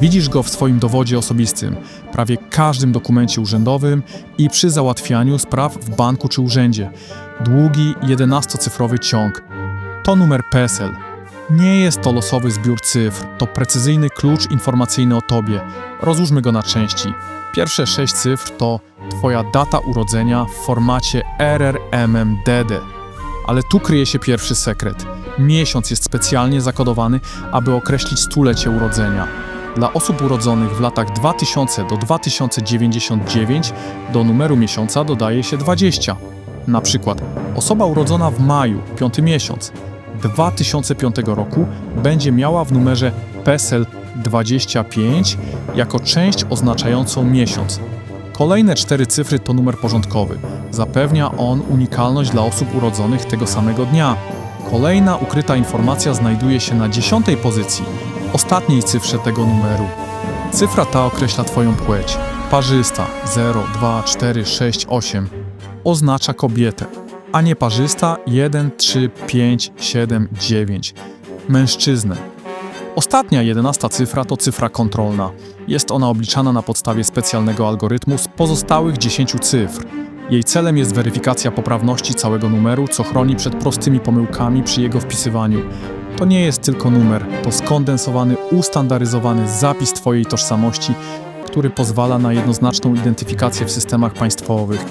Widzisz go w swoim dowodzie osobistym, prawie każdym dokumencie urzędowym i przy załatwianiu spraw w banku czy urzędzie. Długi, 11-cyfrowy ciąg. To numer PESEL. Nie jest to losowy zbiór cyfr, to precyzyjny klucz informacyjny o tobie. Rozłóżmy go na części. Pierwsze sześć cyfr to Twoja data urodzenia w formacie RRMMDD. Ale tu kryje się pierwszy sekret. Miesiąc jest specjalnie zakodowany, aby określić stulecie urodzenia. Dla osób urodzonych w latach 2000 do 2099 do numeru miesiąca dodaje się 20. Na przykład osoba urodzona w maju, piąty miesiąc, 2005 roku będzie miała w numerze PESEL 25 jako część oznaczającą miesiąc. Kolejne cztery cyfry to numer porządkowy. Zapewnia on unikalność dla osób urodzonych tego samego dnia. Kolejna ukryta informacja znajduje się na dziesiątej pozycji, ostatniej cyfrze tego numeru. Cyfra ta określa Twoją płeć. Parzysta 0, 2, 4, 6, 8 oznacza kobietę, a nieparzysta 1, 3, 5, 7, 9 mężczyznę. Ostatnia jedenasta cyfra to cyfra kontrolna. Jest ona obliczana na podstawie specjalnego algorytmu z pozostałych 10 cyfr. Jej celem jest weryfikacja poprawności całego numeru, co chroni przed prostymi pomyłkami przy jego wpisywaniu. To nie jest tylko numer, to skondensowany, ustandaryzowany zapis Twojej tożsamości, który pozwala na jednoznaczną identyfikację w systemach państwowych.